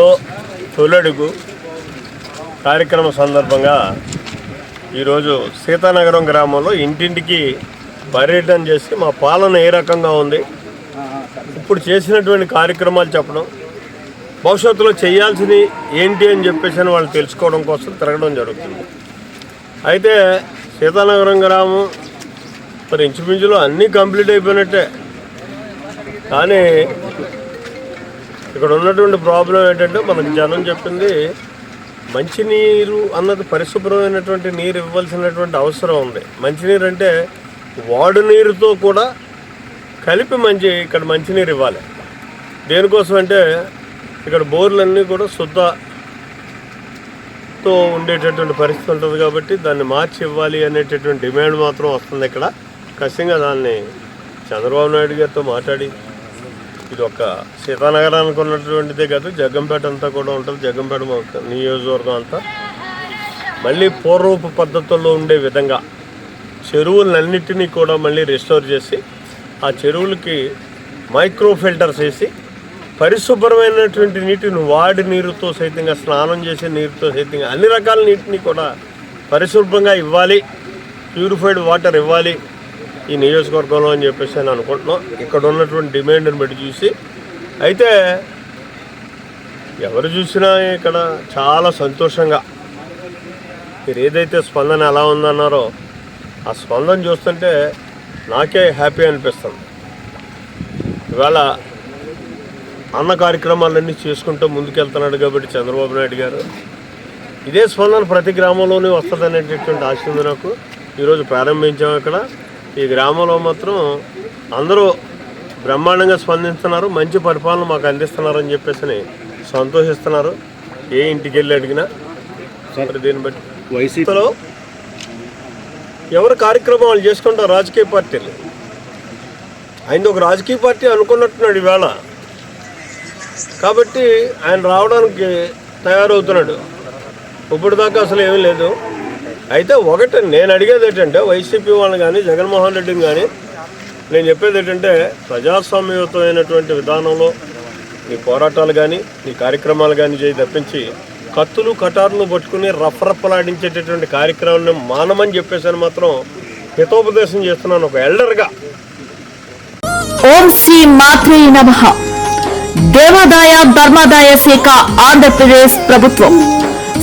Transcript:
లో తొలడుగు కార్యక్రమం సందర్భంగా ఈరోజు సీతానగరం గ్రామంలో ఇంటింటికి పర్యటన చేసి మా పాలన ఏ రకంగా ఉంది? ఇప్పుడు చేసినటువంటి కార్యక్రమాలు చెప్పడం భవిష్యత్తులో చేయాల్సింది ఏంటి అని చెప్పేసి అని వాళ్ళు తెలుసుకోవడం కోసం తిరగడం జరుగుతుంది. అయితే సీతానగరం గ్రామం మరి ఇంచుమించులో అన్నీ కంప్లీట్ అయిపోయినట్టే. కానీ ఇక్కడ ఉన్నటువంటి ప్రాబ్లం ఏంటంటే మనకు జనం చెప్పింది మంచినీరు అన్నది పరిశుభ్రమైనటువంటి నీరు ఇవ్వాల్సినటువంటి అవసరం ఉంది. మంచినీరు అంటే వాడు నీరుతో కూడా కలిపి మంచి ఇక్కడ మంచినీరు ఇవ్వాలి. దేనికోసం అంటే ఇక్కడ బోర్లన్నీ కూడా శుద్ధతో ఉండేటటువంటి పరిస్థితి ఉంటుంది కాబట్టి దాన్ని మార్చి ఇవ్వాలి అనేటటువంటి డిమాండ్ మాత్రం వస్తుంది ఇక్కడ. ఖచ్చితంగా దాన్ని చంద్రబాబు నాయుడు గారితో మాట్లాడి ఇది ఒక సీతానగరానికి ఉన్నటువంటిదే కాదు జగ్గంపేట అంతా కూడా ఉంటుంది. జగ్గంపేట నియోజకవర్గం అంతా. మళ్ళీ పూర్వపు పద్ధతుల్లో ఉండే విధంగా చెరువులన్నిటినీ కూడా మళ్ళీ రిస్టోర్ చేసి ఆ చెరువులకి మైక్రో ఫిల్టర్స్ వేసి పరిశుభ్రమైనటువంటి నీటిని వాడి నీరుతో సైతంగా స్నానం చేసే నీరుతో సైతంగా అన్ని రకాల నీటిని కూడా పరిశుభ్రంగా ఇవ్వాలి. ప్యూరిఫైడ్ వాటర్ ఇవ్వాలి. ఈ నియోజకవర్గంలో అని చెప్పేసి నేను అనుకుంటున్నాం. ఇక్కడ ఉన్నటువంటి డిమాండ్ని బట్టి చూసి. అయితే ఎవరు చూసినా ఇక్కడ చాలా సంతోషంగా మీరు ఏదైతే స్పందన ఎలా ఉందన్నారో ఆ స్పందన చూస్తుంటే నాకే హ్యాపీ అనిపిస్తుంది. ఇవాళ అన్న కార్యక్రమాలన్నీ చేసుకుంటూ ముందుకెళ్తున్నాడు కాబట్టి చంద్రబాబు నాయుడు గారు. ఇదే స్పందన ప్రతి గ్రామంలోనే వస్తుంది అనేటటువంటి ఆశ ఉంది నాకు. ఈరోజు ప్రారంభించాం ఇక్కడ. ఈ గ్రామంలో మాత్రం అందరూ బ్రహ్మాండంగా స్పందిస్తున్నారు మంచి పరిపాలన మాకు అందిస్తున్నారని చెప్పేసి సంతోషిస్తున్నారు. ఏ ఇంటికి వెళ్ళి అడిగినా దీన్ని బట్టి. వైసీపీ ఇంతలో ఎవరు కార్యక్రమాలు చేసుకుంటారు రాజకీయ పార్టీలు? ఆయన ఒక రాజకీయ పార్టీ అనుకున్నట్టున్నాడు ఈవేళ. కాబట్టి ఆయన రావడానికి తయారవుతున్నాడు. ఇప్పుడు దాకా అసలు ఏమీ లేదు. అయితే ఒకటి నేను అడిగేది ఏంటంటే వైసీపీ వాళ్ళని కానీ జగన్మోహన్ రెడ్డిని కానీ నేను చెప్పేది ఏంటంటే ప్రజాస్వామ్యయుతమైనటువంటి విధానంలో నీ పోరాటాలు కానీ నీ కార్యక్రమాలు కానీ చేయి తప్పించి కత్తులు కటార్లు పట్టుకుని రఫరఫలాడించేటటువంటి కార్యక్రమాన్ని మానమని చెప్పేసి మాత్రం హితోపదేశం చేస్తున్నాను ఒక ఎల్డర్గా. ఓం శ్రీ మాత్రే నమ. దేవాదాయ ధర్మాదాయ శాఖ ఆంధ్రప్రదేశ్ ప్రభుత్వం.